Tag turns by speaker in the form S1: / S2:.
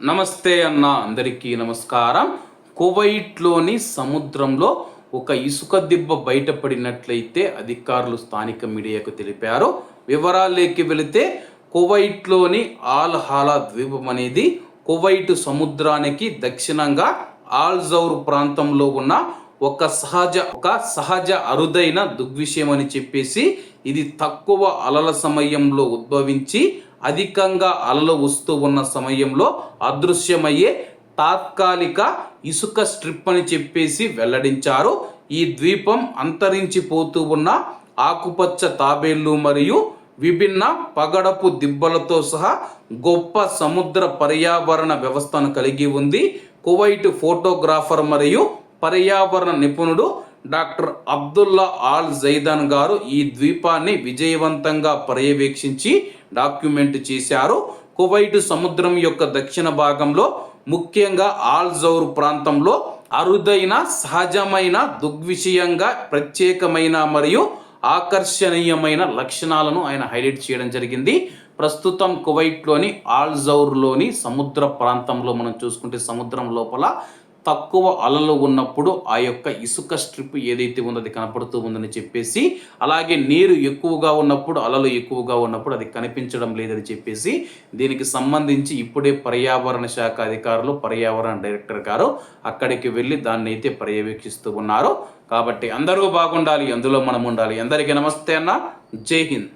S1: నమస్తే అన్న అందరికీ నమస్కారం. కువైట్లోని సముద్రంలో ఒక ఇసుక దిబ్బ బయటపడినట్లయితే అధికారులు స్థానిక మీడియాకు తెలిపారు. వివరాల్లోకి వెళితే కువైట్లోని ఆల్ హాలా ద్వీపం అనేది కువైట్ సముద్రానికి దక్షిణంగా ఆల్జౌర్ ప్రాంతంలో ఉన్న ఒక సహజ ఒక సహజ అరుదైన దుగ్విషయం అని చెప్పేసి ఇది తక్కువ అలల సమయంలో ఉద్భవించి అధికంగా అలలు వస్తూ ఉన్న సమయంలో అదృశ్యమయ్యే తాత్కాలిక ఇసుక స్ట్రిప్ అని చెప్పేసి వెల్లడించారు. ఈ ద్వీపం అంతరించిపోతూ ఉన్న ఆకుపచ్చ తాబేళ్ళు మరియు విభిన్న పగడపు దిబ్బలతో సహా గొప్ప సముద్ర పర్యావరణ వ్యవస్థను కలిగి ఉంది. కువైట్ ఫోటోగ్రాఫర్ మరియు పర్యావరణ నిపుణుడు డాక్టర్ అబ్దుల్లా ఆల్ జైదాన్ గారు ఈ ద్వీపాన్ని విజయవంతంగా పర్యవేక్షించి డాక్యుమెంట్ చేశారు. కువైట్ సముద్రం యొక్క దక్షిణ భాగంలో ముఖ్యంగా ఆల్ జౌర్ ప్రాంతంలో అరుదైన సహజమైన దుగ్విషయంగా ప్రత్యేకమైన మరియు ఆకర్షణీయమైన లక్షణాలను ఆయన హైలైట్ చేయడం జరిగింది. ప్రస్తుతం కువైట్లోని ఆల్జౌర్లోని సముద్ర ప్రాంతంలో మనం చూసుకుంటే సముద్రం లోపల తక్కువ అలలు ఉన్నప్పుడు ఆ యొక్క ఇసుక స్ట్రిప్ ఏదైతే ఉందో అది కనపడుతూ ఉందని చెప్పేసి అలాగే నీరు ఎక్కువగా ఉన్నప్పుడు అలలు ఎక్కువగా ఉన్నప్పుడు అది కనిపించడం లేదని చెప్పేసి దీనికి సంబంధించి ఇప్పుడే పర్యావరణ శాఖ అధికారులు పర్యావరణ డైరెక్టర్ గారు అక్కడికి వెళ్ళి దాన్ని అయితే పర్యవేక్షిస్తూ ఉన్నారు. కాబట్టి అందరూ బాగుండాలి అందులో మనం ఉండాలి. అందరికీ నమస్తే అన్న. జై హింద్.